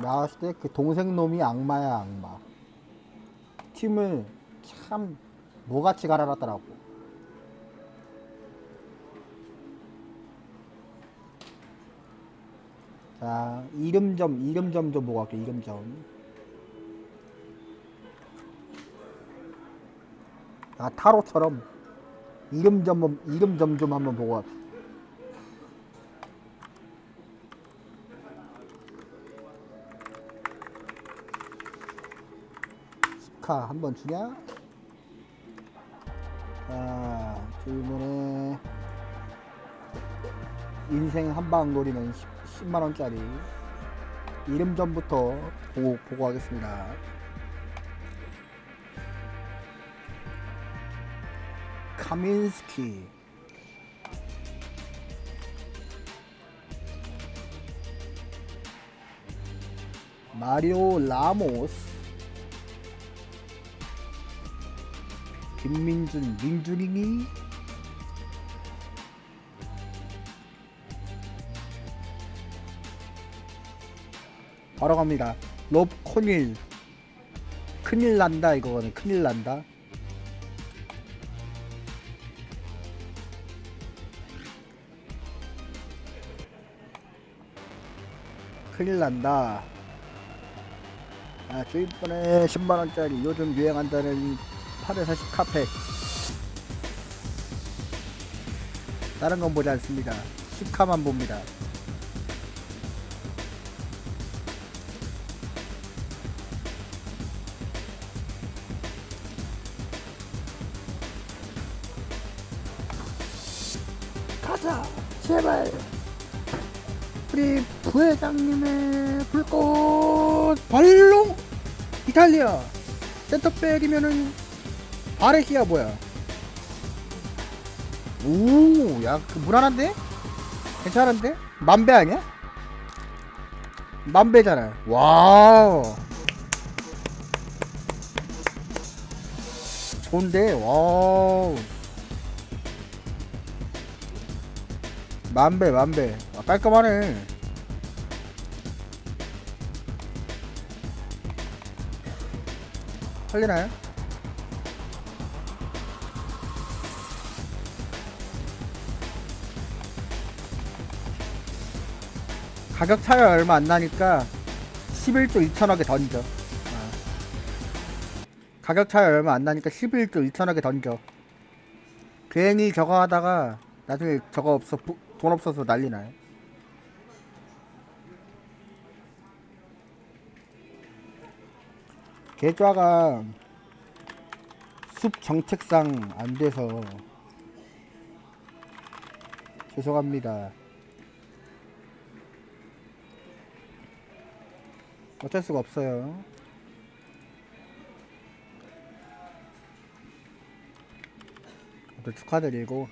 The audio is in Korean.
나왔을 때 그 동생 놈이 악마야 악마. 팀을 참 뭐같이 갈아놨더라고. 자 이름점 이름점 좀 보고 갈게 이름점. 아 타로처럼 이름점 이름점 좀 한번 보고 갑시다. 스카 한번 주냐? 자, 질문에 인생 한방 노리는 10, 만 원짜리 이름 전부터 보고, 보고 하겠습니다. 카민스키 마리오 라모스 김민준 민준이니? 바로 갑니다. 롭 코닐. 큰일 난다 이거는. 큰일 난다. 큰일 난다. 아, 저 이번에 10만원짜리 요즘 유행한다는 8에서 10 카페. 다른 건 보지 않습니다. 10카만 봅니다. 가자 제발. 우리 부회장님의 불꽃. 발롱 이탈리아. 센터백이면은 바레히야 뭐야? 오 야 그 무난한데? 괜찮은데? 만배 아니야? 만배잖아. 와우. 좋은데? 와우. 만배 만배. 아, 깔끔하네. 걸리나요? 가격 차이가 얼마 안 나니까 11조 2천억에 던져 아. 가격 차이 얼마 안 나니까 11조 2천억에 던져 괜히 저거 하다가 나중에 저거 없어 부- 돈 없어서 난리 나요. 계좌가 숲 정책상 안 돼서 죄송합니다. 어쩔 수가 없어요. 축하드리고